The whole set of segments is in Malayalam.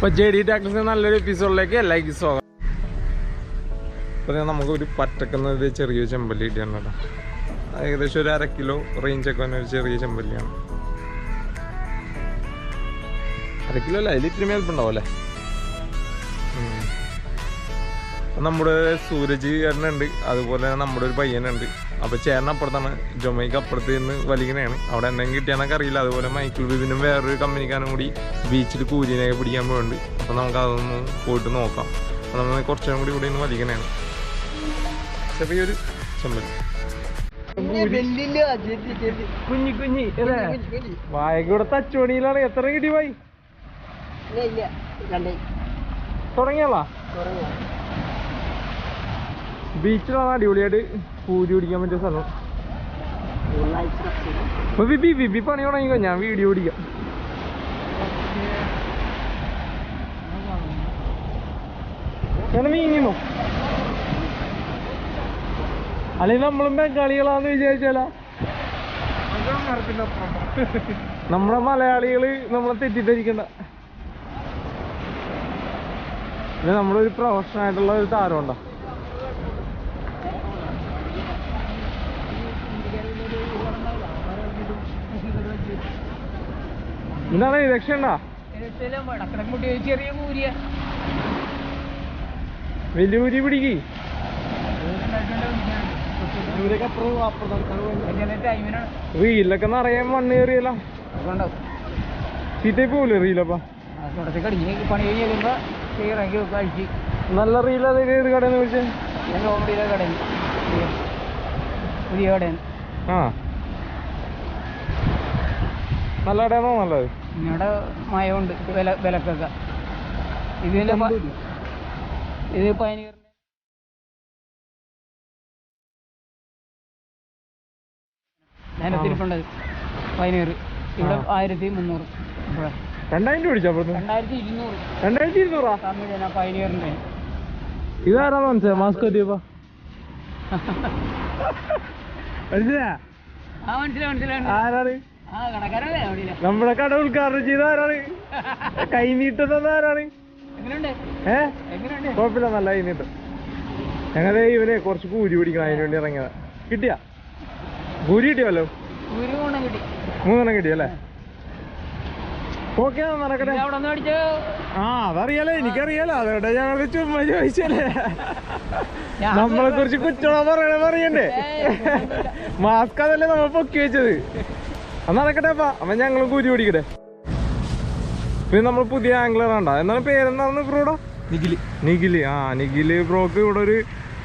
അപ്പൊ ജെ ഡി ടാക്സിന്റെ നല്ലൊരു എപ്പിസോഡിലേക്ക് എല്ലാവർക്കും സ്വാഗതം. അപ്പൊ ഞാൻ നമുക്ക് ഒരു പറ്റക്കുന്ന ഒരു ചെറിയ ചെമ്പല്ലി കിട്ടിയാണ് കേട്ടോ. ഏകദേശം ഒരു അര കിലോ റേഞ്ച് ഒക്കെ വന്ന ഒരു ചെറിയ ചെമ്പല്ലിയാണ്. അര കിലോ അല്ല അതിൽ ഇത്തിരി മേൽപ്പുണ്ടാവും നമ്മുടെ സൂരജ് ചേട്ടനുണ്ട് അതുപോലെ തന്നെ നമ്മുടെ ഒരു പയ്യനുണ്ട്. അപ്പൊ ചേട്ടൻ അപ്പുറത്താണ്. ജൊമൈക്ക് അപ്പുറത്ത് നിന്ന് വലിക്കണയാണ് അവിടെ എന്തെങ്കിലും കിട്ടിയാന്നൊക്കെ അറിയില്ല. അതുപോലെ മൈക്കിൾ ബിബിനും വേറൊരു കമ്പനിക്കാരും കൂടി ബീച്ചിൽ കൂലിനെയൊക്കെ പിടിക്കാൻ പോയുണ്ട് അപ്പൊ നമുക്ക് അതൊന്ന് പോയിട്ട് നോക്കാം. അപ്പൊ നമ്മൾ കുറച്ചും കൂടി ഇവിടെ നിന്ന് വലിക്കണയാണ് ചെറിയൊരു ചെമ്പല്ലി കുഞ്ഞി കുഞ്ഞി വായകൂടെ തച്ചുവണിയിലാണ് എത്ര കിട്ടി പോയി? തുടങ്ങിയല്ല ബീച്ചിലാണ് അടിപൊളിയായിട്ട് പൂരി പിടിക്കാൻ പറ്റിയ സ്ഥലം. വിബി വിബി പണി തുടങ്ങിക്കോ ഞാൻ വീഡിയോ പിടിക്കാം. ഞാൻ അല്ലെ നമ്മളും ബംഗാളികളാന്ന് വിചാരിച്ചാലാ? നമ്മളെ മലയാളികൾ നമ്മളെ തെറ്റിദ്ധരിക്കണ്ട. നമ്മളൊരു പ്രൊഫഷനായിട്ടുള്ള ഒരു താരമുണ്ടോ? എന്താണ് രക്ഷണ്ടാ ചെറിയ കൂരിയ വലിയ ഊരി പിടിക്ക്. റീലൊക്കെ നിറയെ മണ്ണ് കയറിയല്ലോ. ചീത്തയിൽ പോവില്ലേ റീലപ്പ നല്ല റീല ഏത് കടയെന്ന് വിളിച്ചേ കടയിൽ പുതിയ ആ. നല്ല കടയാണോ നല്ലത്? ഇവിടെ മയമുണ്ട്. വില വിലക്കൊക്കെ. ഇതിന്റെ ഇത് പയനീറിന്റെ നേരത്തിരിപ്പുണ്ടത് പയനീർ ഇവിടെ ആയിരത്തി മുന്നൂറ്. ഇവിടെ. രണ്ടായിരം രൂപ പിടിച്ചാ രണ്ടായിരത്തി ഇരുന്നൂറ്. രണ്ടായിരത്തി ഇരുന്നൂറാ? തമിഴ് പയനീറിന്റെ ഇതാരാ മനസ്സിലാ മാസ്ക് എത്തിയപ്പോ മനസ്സിലാ ആ മനസ്സിലായി മനസ്സിലായി. ആരാണ്? നമ്മുടെ കട ഉദ്ഘാടനം ചെയ്ത ആരാണ്? കൈ നീട്ടുന്നത് ആരാണ്? ഏ? കുഴപ്പമില്ല നല്ല കൈ നീട്ടം. ഞങ്ങളെ ഇവനെ കുറച്ച് കൂരി പിടിക്കണം അതിന് വേണ്ടി ഇറങ്ങിയതാ. കിട്ടിയാ? കൂരി കിട്ടിയല്ലോ കിട്ടി. മൂന്നെണ്ണം കിട്ടിയല്ലേ ഓക്കെ നടക്കട്ടെ. ആ അതറിയാലോ എനിക്കറിയാലോ. അതോടെ ഞങ്ങൾ ചുമ്മാ ചോദിച്ചല്ലേ നമ്മളെ കുറിച്ച് കുറ്റോളം പറയണേ പറയണ്ടേ മാസ്ക് അതല്ലേ നമ്മൾ പൊക്കി വെച്ചത്? അത് നടക്കട്ടെ അപ്പ അപ്പൊ ഞങ്ങളും കൂരി പിടിക്കട്ടെ. പിന്നെ നമ്മൾ പുതിയ ആംഗ്ലർ ഉണ്ടോ എന്നാലും പേരെന്താണെന്ന് ബ്രോടോ നിഖിൽ. നിഖിൽ. ആ നിഖിൽ ബ്രോക്ക് ഇവിടെ ഒരു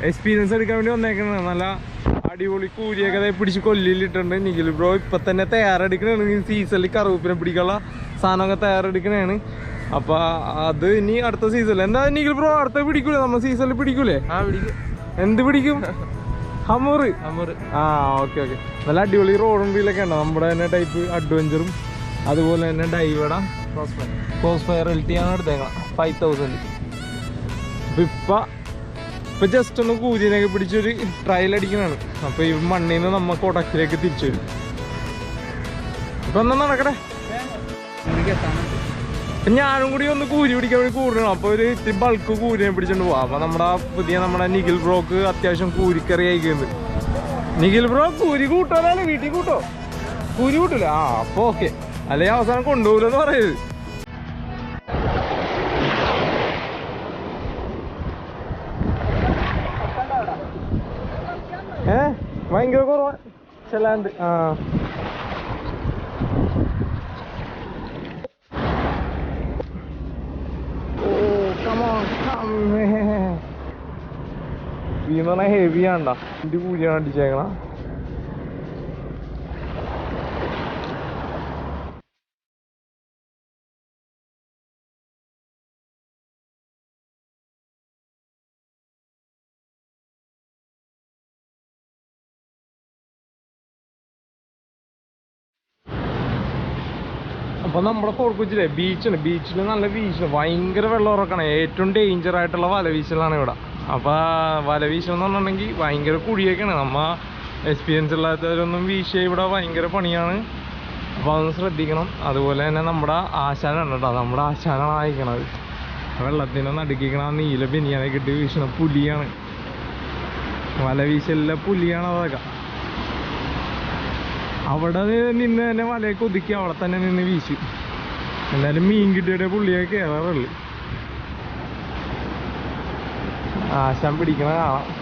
എക്സ്പീരിയൻസ് എടുക്കാൻ വേണ്ടി വന്നേക്കുന്നത് നല്ല അടിപൊളി കൂരിയൊക്കെ പിടിച്ച് കൊല്ലിയിലിട്ടുണ്ട് നിഗിലി ബ്രോ. ഇപ്പൊ തന്നെ തയ്യാറെടുക്കണാണ് സീസണിൽ കറുപ്പിനെ പിടിക്കാനുള്ള സാധനമൊക്കെ തയ്യാറെടുക്കണാണ് അപ്പൊ അത് ഇനി അടുത്ത സീസണിൽ എന്താ നിഖിൽ ബ്രോ അടുത്ത പിടിക്കൂലേ? നമ്മൾ സീസണിൽ പിടിക്കൂലേ? എന്ത് പിടിക്കും? അമർ ആ ഓക്കെ ഓക്കെ. നല്ല അടിപൊളി റോഡ് വീലൊക്കെ ഉണ്ടോ? നമ്മുടെ തന്നെ ടൈപ്പ് അഡ്വഞ്ചറും അതുപോലെ തന്നെ ഡൈവട ക്രോസ് ഫയർ ആണ് എടുത്തേക്കണം. ഫൈവ് തൗസൻഡ് അപ്പം ഇപ്പം ഇപ്പം ജസ്റ്റ് ഒന്ന് കൂതിനൊക്കെ പിടിച്ചൊരു ട്രയൽ അടിക്കണാണ് അപ്പോൾ ഈ മണ്ണിൽ നിന്ന് നമ്മൾ കൊടക്കിലേക്ക് തിരിച്ചു വരും. ഇപ്പം എന്നാ നടക്കട്ടെ അപ്പൊ ഞാനും കൂടി ഒന്ന് കൂരി പിടിക്കാൻ വേണ്ടി കൂടണം. അപ്പൊ ഒരു ഇത്തിരി ബൾക്ക് കൂരിനെ പിടിച്ചോണ്ട് പോവാം. അപ്പൊ നമ്മുടെ പുതിയ നമ്മുടെ നിഖിൽ ബ്രോക്ക് അത്യാവശ്യം കൂരിക്കറി അയക്കുന്നുണ്ട് നിഖിൽ ബ്രോ കൂരി കൂട്ടാനാണ്. വീട്ടിൽ കൂട്ടോ? കൂരി കൂട്ടില്ല ആ അപ്പൊ ഓക്കെ അല്ലെങ്കിൽ അവസാനം കൊണ്ടുപോകില്ലെന്ന് പറയരുത്. ഏ? ഭയങ്കര കുറവാ. ചെല്ലാണ്ട്. ആ. കമോൺ ഈ എന്ന് പറഞ്ഞാൽ ഹെവി ആണ്ടാ ഇതിന്റെ കൂലിയാണ് അടിച്ചേക്കണ. അപ്പൊ നമ്മുടെ കോർക്കുച്ചിലെ ബീച്ചാണ് ബീച്ചിൽ നല്ല ബീച്ച് ഭയങ്കര വെള്ളം ഇറക്കണം ഏറ്റവും ഡേഞ്ചർ ആയിട്ടുള്ള വലവീശലാണ് ഇവിടെ. അപ്പൊ വലവീശൽ എന്ന് പറഞ്ഞിട്ടുണ്ടെങ്കിൽ ഭയങ്കര കുഴിയൊക്കെയാണ്. നമ്മ എക്സ്പീരിയൻസ് ഇല്ലാത്തവരൊന്നും വീശിയ ഇവിടെ ഭയങ്കര പണിയാണ്. അപ്പോൾ അതൊന്ന് ശ്രദ്ധിക്കണം. അതുപോലെ തന്നെ നമ്മുടെ ആശാനാണ് കേട്ടോ. നമ്മുടെ ആശാനാണ് ആയിക്കണത് വെള്ളത്തിനെ നടുക്കിക്കണ നീല ബനിയാനെ കിട്ടി വീശണ പുലിയാണ്. വല വീശല്ല പുലിയാണ് അതൊക്കെ. അവിടെ നിന്ന് തന്നെ വലയൊക്കെ ഒതുക്കി അവിടെ തന്നെ നിന്ന് വീശു. എന്തായാലും മീൻ കിട്ടിയുടെ പുള്ളിയെ കയറാറുള്ളു ആശാൻ പിടിക്കണ കാണാം.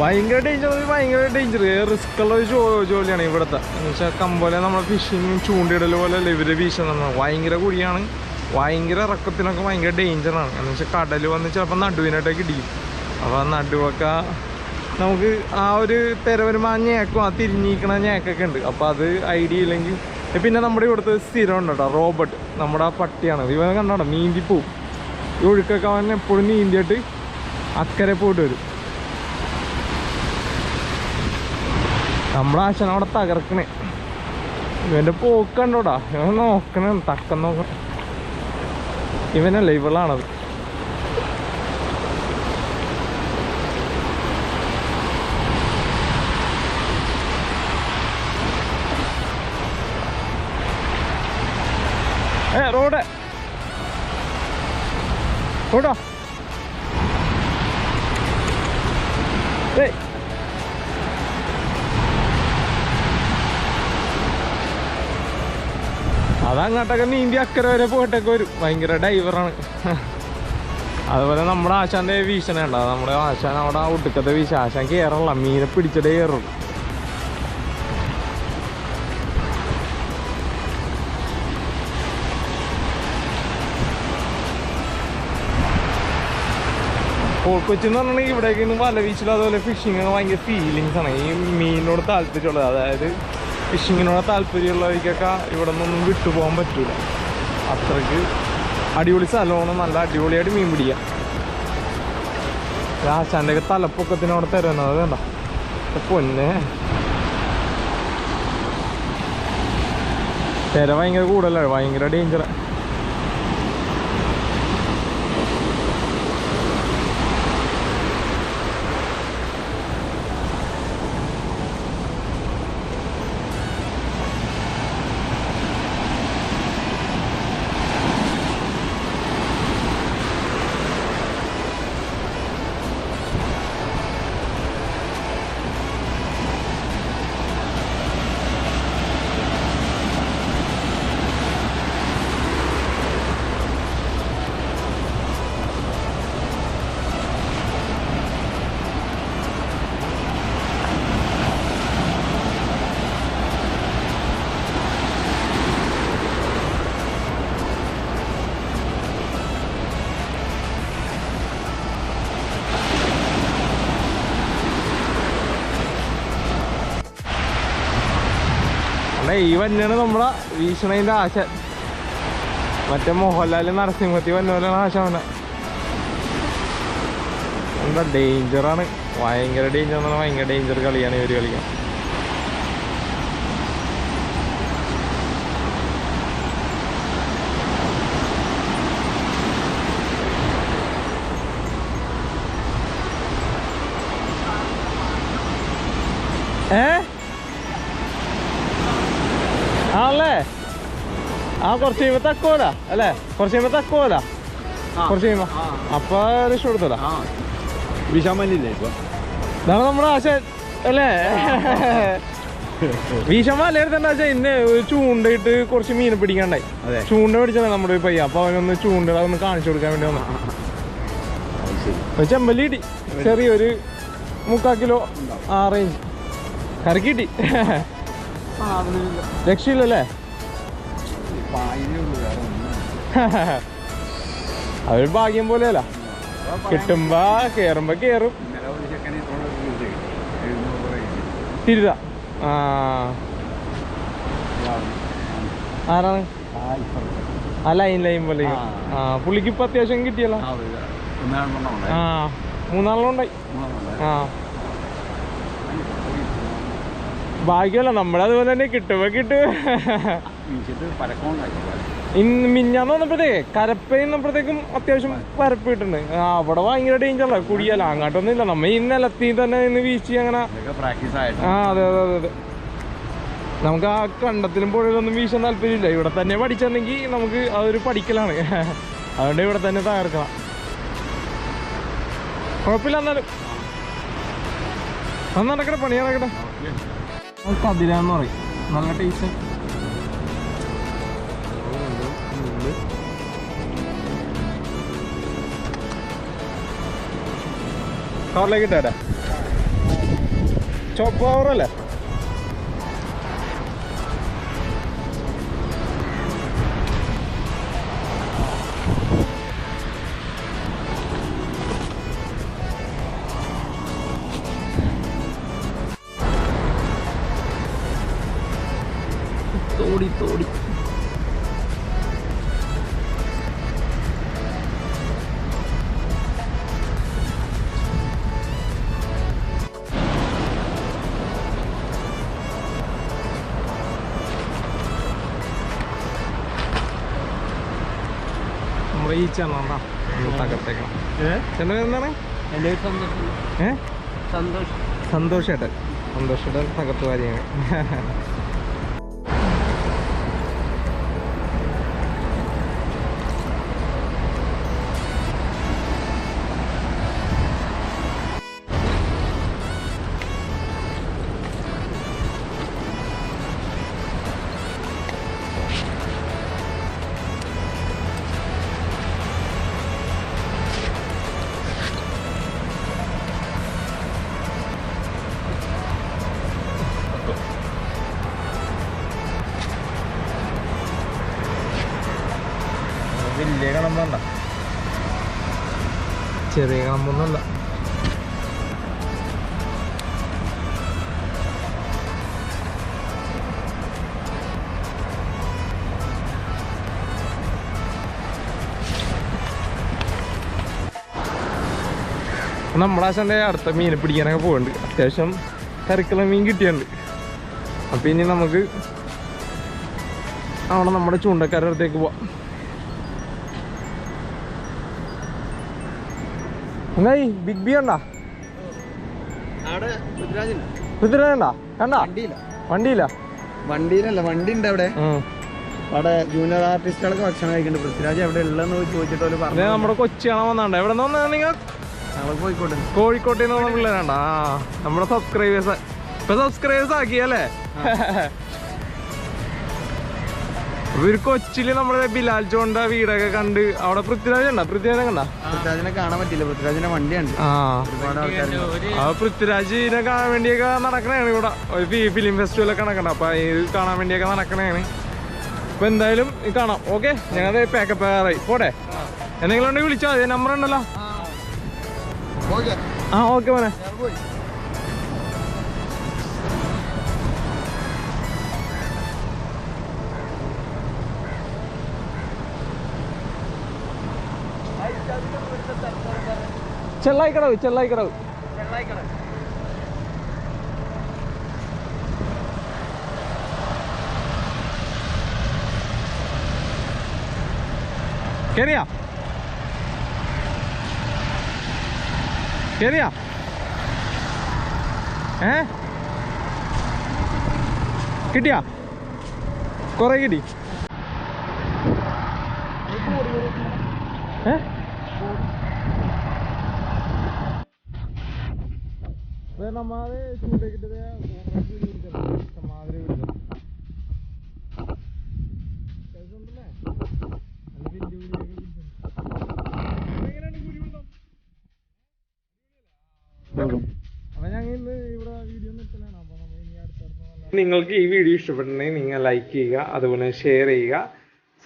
ഭയങ്കര ഡേഞ്ചർ ഭയങ്കര ഡേഞ്ചർ റിസ്ക് ഉള്ള ഒരു ജോലിയാണ് ഇവിടുത്തെ. എന്ന് വെച്ചാൽ കമ്പോലെ നമ്മളെ ഫിഷിങ്ങും ചൂണ്ടിയിടൽ പോലെ അല്ല ഇവർ വീശുന്ന ഭയങ്കര കുഴിയാണ്. ഭയങ്കര ഇറക്കത്തിനൊക്കെ ഭയങ്കര ഡേഞ്ചറാണ് എന്ന് വെച്ചാൽ കടൽ വന്ന് ചിലപ്പോൾ നടുവിനായിട്ടൊക്കെ ഇടിക്കും അപ്പോൾ നടുവൊക്കെ നമുക്ക് ആ ഒരു പെരവരുമാ ഞേക്കും ആ തിരിഞ്ഞിരിക്കണ ഞേക്കൊക്കെ ഉണ്ട്. അപ്പോൾ അത് ഐഡിയ ഇല്ലെങ്കിൽ പിന്നെ നമ്മുടെ ഇവിടുത്തെ സ്ഥിരം ഉണ്ട് കേട്ടോ റോബർട്ട്. നമ്മുടെ ആ പട്ടിയാണ്. ഇവൻ കണ്ടോ? നീന്തി പോവും. ഈ ഒഴുക്കൊക്കെ അവൻ എപ്പോഴും നീന്തിയിട്ട് അക്കരെ പോയിട്ട് വരും. നമ്മളെ ആശാൻ അവിടെ തകർക്കണേ. ഇവന്റെ പോക്ക് കണ്ടോടാ ഇവൻ നോക്കണേ തക്കം നോക്കണം ഇവനല്ല ഇവളാണത്. ഏ റോഡ്. റോഡോ? ഏയ്. അതങ്ങോട്ടൊക്കെ നീന്തി അക്കരെ വരെ പോയിട്ടൊക്കെ വരും. ഭയങ്കര ഡൈവറാണ് അതുപോലെ നമ്മുടെ ആശാന്റെ വീശന ഉണ്ടാവും നമ്മുടെ ആശാൻ അവിടെ ഒടുക്കത്തെ വീശ ആശാൻ കയറല്ല മീനെ പിടിച്ചിട്ടേ കയറുള്ളൂ കൊച്ചി എന്ന് പറഞ്ഞിട്ടുണ്ടെങ്കിൽ ഇവിടേക്ക് വല വീശിലും അതുപോലെ ഫിഷിങ് ഭയങ്കര ഫീലിങ്സ് ആണ്. ഈ മീനിനോട് താല്പര്യമുള്ളത്. അതായത് ഫിഷിങ്ങിനോട് താല്പര്യമുള്ളവർക്കൊക്കെ ഇവിടെ നിന്നൊന്നും വിട്ടുപോകാൻ പറ്റൂല. അത്രയ്ക്ക് അടിപൊളി സ്ഥലമാണ്. നല്ല അടിപൊളിയായിട്ട് മീൻ പിടിക്കാം. രാശാന്റെ ഒക്കെ തലപ്പൊക്കത്തിനോട് തരുന്നത് വേണ്ട പൊന്നെ. തിര ഭയങ്കര കൂടുതലാണ് ഭയങ്കര ഡേഞ്ചർ അല്ല ഈ വന്നെയാണ് നമ്മളെ വീശണതിന്റെ ആശ മറ്റേ മോഹൻലാൽ നരസിംഹത്തി വന്ന പോലെയാണ് ആശ വന്ന എന്താ ഡേഞ്ചറാണ് ഭയങ്കര ഡേഞ്ചർ എന്ന് പറഞ്ഞാൽ ഭയങ്കര ഡേഞ്ചർ കളിയാണ് ഇവർ കളിക്കാൻ. ഏ? ആ കുറച്ച് കഴിയുമ്പോ തക്കോല അല്ലേ? കുറച്ച് കഴിയുമ്പോ തക്കോല. കുറച്ച് കഴിയുമ്പോ. അപ്പൊ രക്ഷപ്പെടുത്തല. വിഷമല്ലേ ഇപ്പൊ? ഇതാണ് നമ്മുടെ ആശ അല്ലേ? വീശമ്മ എടുത്തണ്ട ആശ ഇന്ന് ചൂണ്ടയിട്ട് കുറച്ച് മീൻ പിടിക്കാണ്ടായി. ചൂണ്ട പിടിച്ചതാ നമ്മുടെ ഒരു പയ്യ അപ്പൊ അവനൊന്ന് ചൂണ്ട അതൊന്ന് കാണിച്ചു കൊടുക്കാൻ വേണ്ടി വന്നു. ചെമ്പല്ലി കിട്ടി. ചെറിയൊരു മുക്കാ കിലോ ആ റേഞ്ച് കറക്കിട്ടി രക്ഷയില്ലല്ലേ? അതൊരു ഭാഗ്യം പോലെയല്ല. കിട്ടുമ്പോ കേറുമ്പോ കേറും. തിരുത. ആ. ആരാണ്? ആ ലൈൻ ലൈൻ പോലെ. ആ. പുള്ളിക്ക് ഇപ്പൊ അത്യാവശ്യം കിട്ടിയല്ലോ. ആ മൂന്നാളെണ്ണം ഉണ്ടായി. ആ ഭാഗ്യമല്ല നമ്മളതുപോലെ തന്നെ കിട്ടുമ്പോ കിട്ടും. ഇന്ന് മിഞ്ഞാന്ന് വന്നപ്പോഴത്തേക്ക് കരപ്പയുന്നപ്പോഴത്തേക്കും അത്യാവശ്യം പരപ്പ് കിട്ടുന്നുണ്ട് അവിടെ ഭയങ്കര ഡേഞ്ചറല്ല കുടിയല്ല അങ്ങോട്ടൊന്നും ഇല്ല നമ്മ ഈ നിലത്തിൽ തന്നെ നിന്ന് വീശി അങ്ങനെ. ആ അതെ അതെ അതെ അതെ. നമുക്ക് ആ കണ്ടത്തിലും പുഴയിലൊന്നും വീശാൻ താല്പര്യമില്ല. ഇവിടെ തന്നെ പഠിച്ചെന്നെങ്കിൽ നമുക്ക് അതൊരു പഠിക്കലാണ്. അതുകൊണ്ട് ഇവിടെ തന്നെ തകർക്കണം. കുഴപ്പമില്ല എന്നാലും. അത് നടക്കട്ടെ പണി നടക്കട്ടെ. കതിരാന്ന് പറയും. നല്ല ടേസ്റ്റ് കവറിലേക്ക് ഇട്ടേരാ. ചോപ്പ് കവറല്ലേ ചെണ്ണ തകർത്തേക്കണം. എന്താണ്? ഏ? സന്തോഷം. സന്തോഷേട്ടൻ. സന്തോഷേട്ടൻ തകർത്ത് കാര്യങ്ങൾ ചെറിയ കമ്പൊന്നുമല്ല. ചെണ്ട അടുത്ത മീനെ പിടിക്കാനൊക്കെ പോകുന്നുണ്ട് അത്യാവശ്യം തിരക്കുള്ള മീൻ കിട്ടിയുണ്ട് അപ്പൊ ഇനി നമുക്ക് അവിടെ നമ്മുടെ ചൂണ്ടക്കാരുടെ അടുത്തേക്ക് പോവാം. എന്തായി ബിഗ് ബി ഉണ്ടാ പൃഥ്വിരാജുണ്ട് പൃഥ്വിരാജുണ്ടോ കണ്ടാ? വണ്ടിയില്ല വണ്ടിയില്ല വണ്ടിയിലല്ല വണ്ടി ഉണ്ട് അവിടെ. അവിടെ ജൂനിയർ ആർട്ടിസ്റ്റുകളൊക്കെ ഭക്ഷണം കഴിക്കുന്നുണ്ട്. പൃഥ്വിരാജ് എവിടെ ഉള്ളതെന്ന് ചോദിച്ചിട്ട് പറഞ്ഞു. നമ്മുടെ കൊച്ചിയാണ് വന്നാണ്ട്. എവിടെ നിങ്ങൾ? കോഴിക്കോട്ടെ കോഴിക്കോട്ടെ പിള്ളേരാണ്ട നമ്മുടെ സബ്സ്ക്രൈബേഴ്സ് ഇപ്പൊ സബ്സ്ക്രൈബേഴ്സ് ആക്കിയല്ലേ ഒരു കൊച്ചിയിൽ നമ്മുടെ ബിലാൽ ചോണ്ട വീടൊക്കെ കണ്ട് അവിടെ പൃഥ്വിരാജ് ഉണ്ടോ പൃഥ്വിരാജ് കണ്ട? പൃഥ്വിരാജിനെ കാണാൻ പറ്റില്ല പൃഥ്വിരാജിന്റെ വണ്ടിയുണ്ട്. ആ. ഒരുപാട് ആ പൃഥ്വിരാജിനെ കാണാൻ വേണ്ടിയൊക്കെ നടക്കണേണ് ഇവിടെ. ഒരു ഫിലിം ഫെസ്റ്റിവൽ ഒക്കെ നടക്കണ്ട. അപ്പൊ ഇത് കാണാൻ വേണ്ടിയൊക്കെ നടക്കണേണ്. അപ്പൊ എന്തായാലും ഇത് കാണാം. ഓക്കെ ഞങ്ങൾ പാക്കപ്പ് ആയി. പോട്ടെ? എന്തെങ്കിലും ഉണ്ടെങ്കിൽ വിളിച്ചാൽ മതി. നമ്പർ ഉണ്ടല്ലോ. ഓക്കെ ആ ഓക്കെ മോനെ. ചെള്ളായിക്കടവ് ചെള്ളായിക്കടവ്. കേറിയാ? കേറിയാ? ഏ? കിട്ടിയാ? കൊറേ കിട്ടി. ചൂണ്ടക്കിട്ടത് വിളിച്ചത് നിങ്ങൾക്ക് ഈ വീഡിയോ ഇഷ്ടപ്പെട്ടുണ്ടെങ്കിൽ നിങ്ങൾ ലൈക്ക് ചെയ്യുക അതുപോലെ ഷെയർ ചെയ്യുക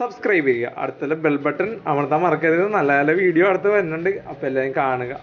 സബ്സ്ക്രൈബ് ചെയ്യുക. അടുത്തുള്ള ബെൽ ബട്ടൺ അമർത്താൻ മറക്കരുത്. നല്ല നല്ല വീഡിയോ അടുത്ത് വരുന്നുണ്ട്. അപ്പോൾ എല്ലാവരും കാണുക.